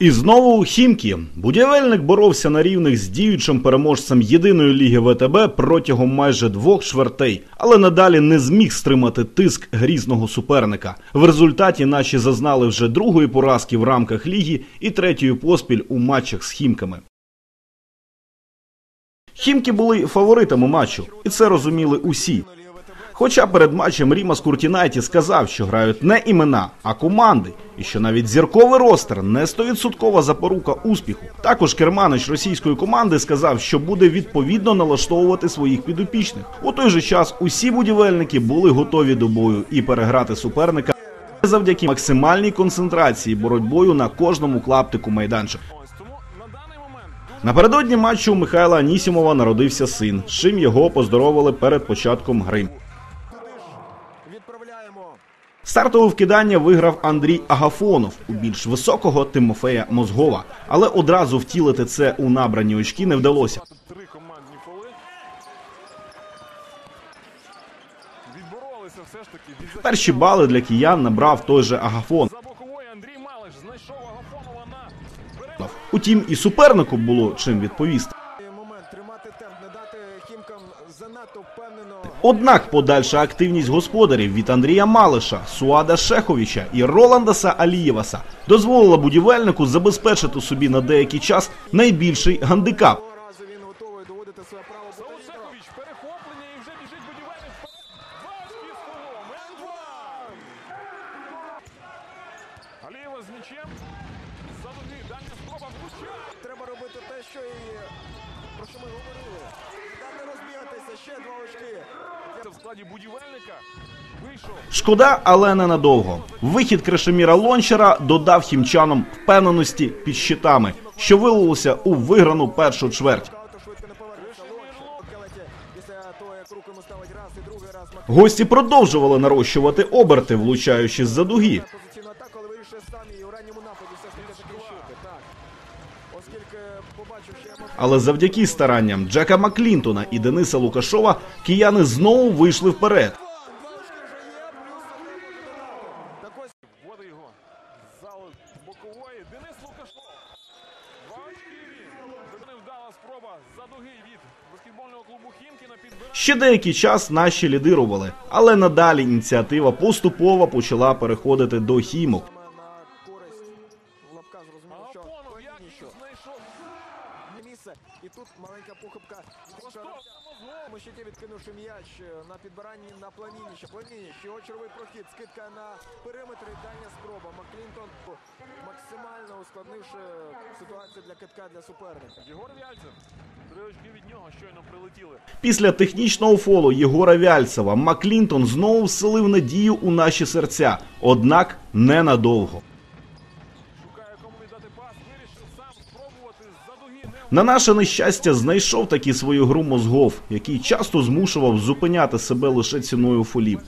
І знову у Хімкі. Будівельник боровся на рівних з діючим переможцем єдиної ліги ВТБ протягом майже двох чвертей, але надалі не зміг стримати тиск грізного суперника. В результаті наші зазнали вже другої поразки в рамках ліги і третьої поспіль у матчах з Хімками. Хімки були фаворитами матчу, і це розуміли усі. Хоча перед матчем Рімас Куртінайті сказав, що грають не імена, а команди, і що навіть зірковий ростер не стовідсоткова запорука успіху. Також керманич російської команди сказав, що буде відповідно налаштовувати своїх підопічних. У той же час усі будівельники були готові до бою і переграти суперника завдяки максимальній концентрації боротьбою на кожному клаптику майданчика. Напередодні матчу у Михайла Анісімова народився син, з чим його поздоровили перед початком гри. Стартове вкидання виграв Андрій Агафонов у більш високого Тимофея Мозгова, але одразу втілити це у набрані очки не вдалося. Перші бали для киян набрав той же Агафон. Утім, і супернику було чим відповісти. Однак подальша активність господарів від Андрія Малиша, Суада Шеховича і Роландаса Алієваса дозволила будівельнику забезпечити собі на деякий час найбільший гандикап. Алієва з м'ячем. За. Дальня спроба влучає. Треба робити те, що і про що ми говорили. Не розбігатися, ще два очки. Шкода, але ненадовго. Вихід Кришеміра Лончера додав хімчанам впевненості під щитами, що вилилося у виграну першу чверть. Не Гості продовжували нарощувати оберти, влучаючи з-за дуги. Позиційну атаку, але вирішує сам і у ранньому нападі все ж таки закінчити. Так. Оскільки побачив, що я можу Але завдяки старанням Джека Маклінтона і Дениса Лукашова кияни знову вийшли вперед. Ще деякий час наші лідирували, але надалі ініціатива поступово почала переходити до хімок. Місце. І тут маленька похибка. Ми відкинувши м'яч е, на підбиранні на Планініща. Планініщ, його червий прохід, скидка на периметр і дальня спроба. Маклінтон максимально ускладнивши ситуацію для китка для суперника. Єгор Вяльцев. Три очки від нього щойно прилетіли. Після технічного фолу Єгора Вяльцева Маклінтон знову вселив надію у наші серця, однак ненадовго. На наше нещастя знайшов таки свою гру мозгов, який часто змушував зупиняти себе лише ціною фолів.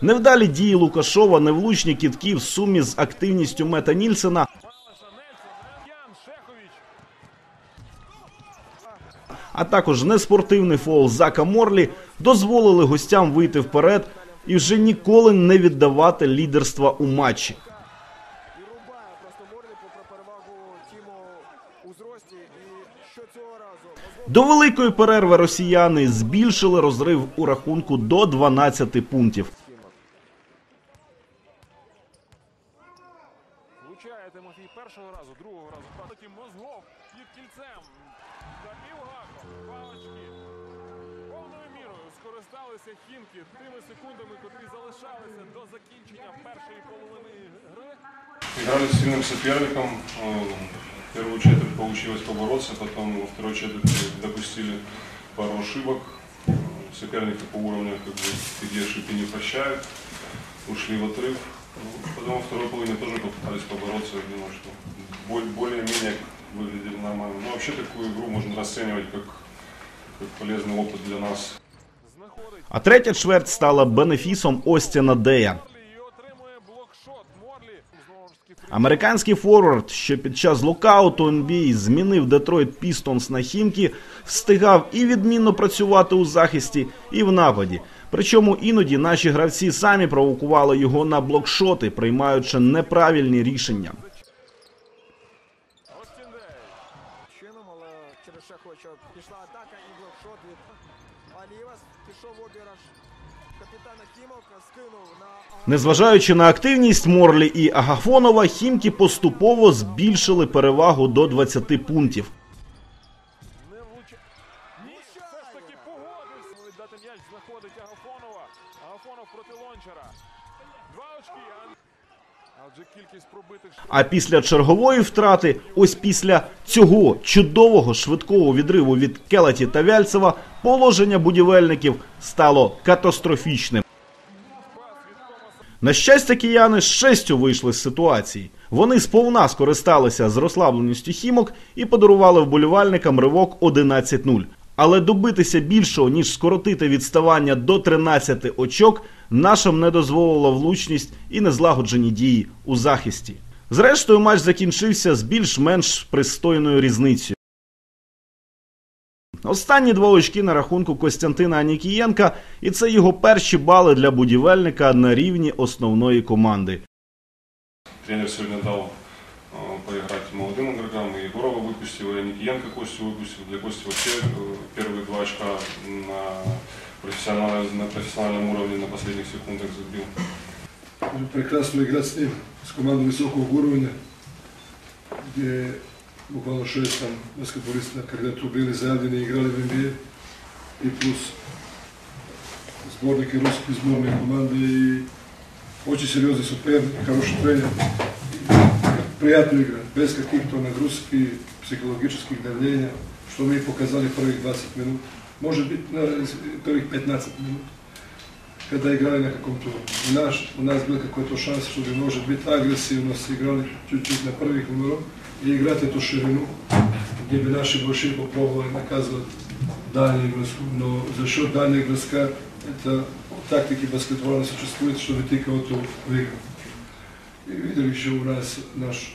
Невдалі дії Лукашова, невлучні кітки в сумі з активністю Мета Нільсена, а також неспортивний фол Зака Морлі дозволили гостям вийти вперед і вже ніколи не віддавати лідерства у матчі. І рубає просто Морлі попри перевагу Тіму у зрості. І що цього разу? До великої перерви росіяни збільшили розрив у рахунку до 12 пунктів. Влучає Тимофій першого разу, другого разу. Мозгов під кільцем. скористалися Хімки тими секундами, котрі залишалися до закінчення першої половини гри. Играли с сильным соперником. Э, В первую четверть получилось побороться, потом во второй четверти допустили пару ошибок. Э, Соперники по уровню как бы, такие ошибки не прощают. Ушли в отрыв. Ну, Потом во второй половине тоже попытались побороться. Я думаю, что боль- более-менее выглядели нормально. Но вообще такую игру можно расценивать как, как полезный опыт для нас. А третя чверть стала бенефісом Остіна Дея. Американський форвард, що під час локауту НБІ змінив Детройт Пістонс на хімки, встигав і відмінно працювати у захисті, і в нападі. Причому іноді наші гравці самі провокували його на блокшоти, приймаючи неправильні рішення. Чином, але через ще хоче пішла атака і блокшот від пішов обіраж капітана Хімок, скинув на Незважаючи на активність Морлі і Агафонова, хімки поступово збільшили перевагу до 20 пунктів. Знаходить Агафонова. Агафонов проти Лончара. Два очки. А- після чергової втрати, ось після цього чудового швидкого відриву від Келаті та Вяльцева, положення будівельників стало катастрофічним. На щастя, кияни з честю вийшли з ситуації. Вони сповна скористалися з розслабленістю хімок і подарували вболівальникам ривок 11-0. Але добитися більшого, ніж скоротити відставання до 13 очок, нашим не дозволила влучність і незлагоджені дії у захисті. Зрештою, матч закінчився з більш-менш пристойною різницею. Останні два очки на рахунку Костянтина Анікієнка, і це його перші бали для будівельника на рівні основної команди. Тренер сегодня дал э, поиграть молодым игрокам, и Егорова выпустил, и Никиенко Костю выпустил. Для Кости вообще э, первые два очка на профессиональном, на профессиональном уровне на последних секундах забил. прекрасно играть с ним, с командой высокого уровня, где буквально шесть там баскетболистов когда-то были заявлены, играли в NBA, и плюс сборники русские сборные команды, и очень серьезный соперник, хороший тренер. И Приятно играть, без каких-то нагрузок и психологических давлений, что мы и показали первых 20 минут. Может быть, на первых 15 минут когда играли на каком-то наш, у нас был какой-то шанс, чтобы, может быть, агрессивно сыграли чуть-чуть на первых номерах и играть эту ширину, где бы наши большие попробовали наказывать дальний броску. Но за счет дальнего броска это тактики баскетбола существует, чтобы ты кого-то выиграл. И видели еще у нас наш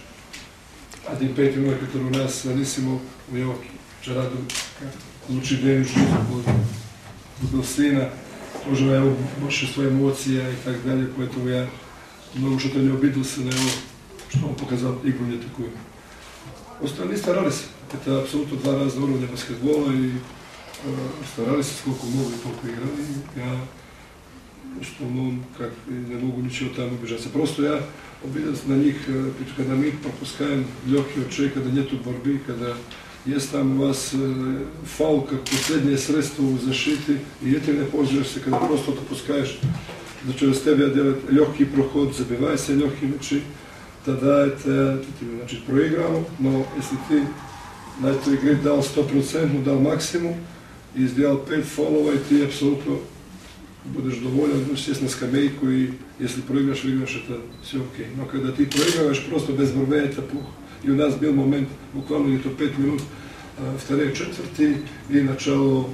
один пятый номер, который у нас Анисимов, у него вчера был лучший день в жизни был, был сына, тоже на его большинство эмоций и так далее, поэтому я много что-то не обиделся на его, что он показал игру не такую. Остальные старались, это абсолютно два разных уровня баскетбола, и э, старались сколько могли, только играли. Я в основном как и не могу ничего там обижаться. Просто я обиделся на них, э, когда мы пропускаем легкий отчей, когда нету борьбы, когда есть там у вас э, фаул как последнее средство в защите, и этим не пользуешься, когда просто допускаешь, да через тебя делать легкий проход, забивайся легкие мячи, тогда это ты, значит, проиграл, но если ты на этой игре дал 100%, дал максимум и сделал 5 фолов, и ты абсолютно будешь доволен, ну, естественно, скамейку, и если проиграешь, выиграешь, это все окей. Но когда ты проигрываешь просто без борьбы, это плохо. И у нас был момент, буквально где-то 5 минут, э, второй четверти и начало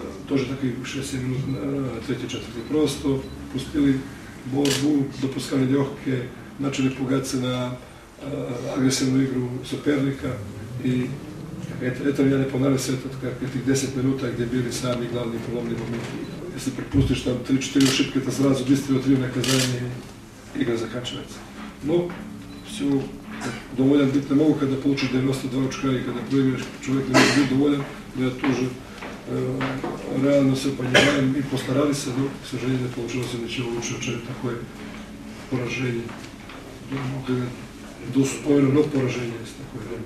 э, тоже такие 6 минут э, третьей четверти. Просто пустили борьбу, допускали легкие, начали пугаться на э, агрессивную игру соперника. И это, это мне не понравилось, этот, как этих 10 минут, где были самые главные преломные моменты. Если пропустишь там 3-4 ошибки, это сразу быстрое три наказания, и игра заканчивается. Ну, все, доволен быть не могу, когда получишь 92 очка, и когда проиграешь, человек не может быть доволен, но я тоже э, реально все понимаем и постарались, но, к сожалению, не получилось ничего лучше, чем такое поражение. Ну, как достойно, но поражение есть такое.